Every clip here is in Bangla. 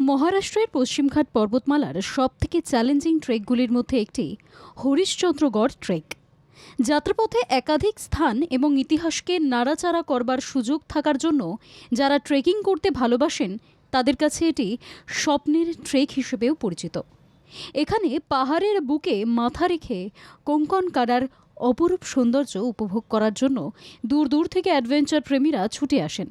মহারাষ্ট্রের পশ্চিমঘাট পর্বতমালার সবথেকে চ্যালেঞ্জিং ট্রেকগুলির মধ্যে একটি হরিশ্চন্দ্রগড় ট্রেক যাত্রাপথে একাধিক স্থান এবং ইতিহাসকে নাড়াচাড়া করবার সুযোগ থাকার জন্য যারা ট্রেকিং করতে ভালোবাসেন, তাদের কাছে এটি স্বপ্নের ট্রেক হিসেবেও পরিচিত। এখানে পাহাড়ের বুকে মাথা রেখে কোঙ্কন কাডার অপরূপ সৌন্দর্য উপভোগ করার জন্য দূর দূর থেকে অ্যাডভেঞ্চার প্রেমীরা ছুটে আসেন।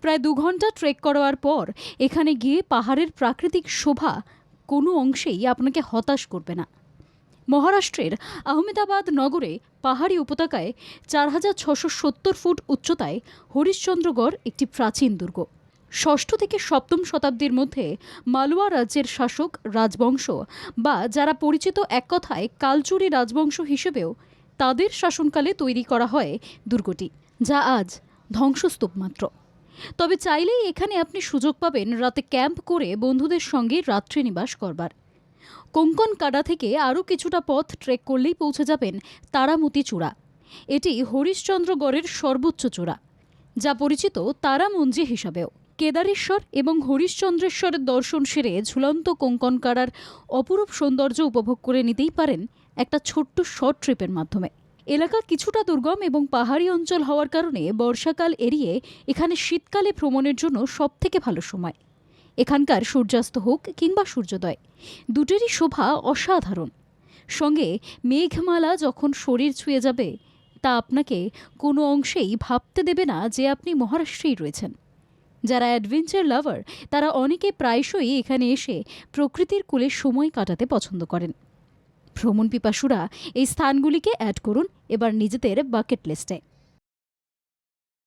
প্রায় দু ঘণ্টা ট্রেক করার পর এখানে গিয়ে পাহাড়ের প্রাকৃতিক শোভা কোনো অংশেই আপনাকে হতাশ করবে না। মহারাষ্ট্রের আহমেদাবাদ নগরে পাহাড়ি উপত্যকায় চার হাজার ছশো সত্তর ফুট উচ্চতায় হরিশ্চন্দ্রগড় একটি প্রাচীন দুর্গ। ষষ্ঠ থেকে সপ্তম শতাব্দীর মধ্যে মালওয়া রাজ্যের শাসক রাজবংশ বা যারা পরিচিত এক কথায় কালচুরি রাজবংশ হিসেবেও তাদের শাসনকালে তৈরি করা হয় দুর্গটি, যা আজ ধ্বংসস্তূপ মাত্র তবে চাইলেই এখানে আপনি সুযোগ পাবেন রাতে ক্যাম্প করে বন্ধুদের সঙ্গে রাত্রি নিবাস করবার। কোঙ্কন কাডা থেকে আরও কিছুটা পথ ট্রেক করলেই পৌঁছে যাবেন তারামতি চূড়া। এটি হরিশ্চন্দ্রগড়ের সর্বোচ্চ চূড়া, যা পরিচিত তারামঞ্জি হিসাবেও। কেদারেশ্বর এবং হরিশ্চন্দ্রেশ্বরের দর্শন সেরে ঝুলন্ত কোঙ্কন কাড়ার অপরূপ সৌন্দর্য উপভোগ করে নিতেই পারেন একটা ছোট্ট শর্ট ট্রিপের মাধ্যমে। এলাকা কিছুটা দুর্গম এবং পাহাড়ি অঞ্চল হওয়ার কারণে বর্ষাকাল এড়িয়ে এখানে শীতকালে ভ্রমণের জন্য সবথেকে ভালো সময়। এখানকার সূর্যাস্ত হোক কিংবা সূর্যোদয়, দুটেরই শোভা অসাধারণ। সঙ্গে মেঘমালা যখন শরীর ছুঁয়ে যাবে, তা আপনাকে কোনো অংশেই ভাবতে দেবে না যে আপনি মহারাষ্ট্রেই রয়েছেন। যারা অ্যাডভেঞ্চার লাভার, তারা অনেকে প্রায়শই এখানে এসে প্রকৃতির কোলে সময় কাটাতে পছন্দ করেন। ভ্রমণ পিপাসুরা এই স্থানগুলিকে অ্যাড করুন এবার নিজেদের বাকেট লিস্টে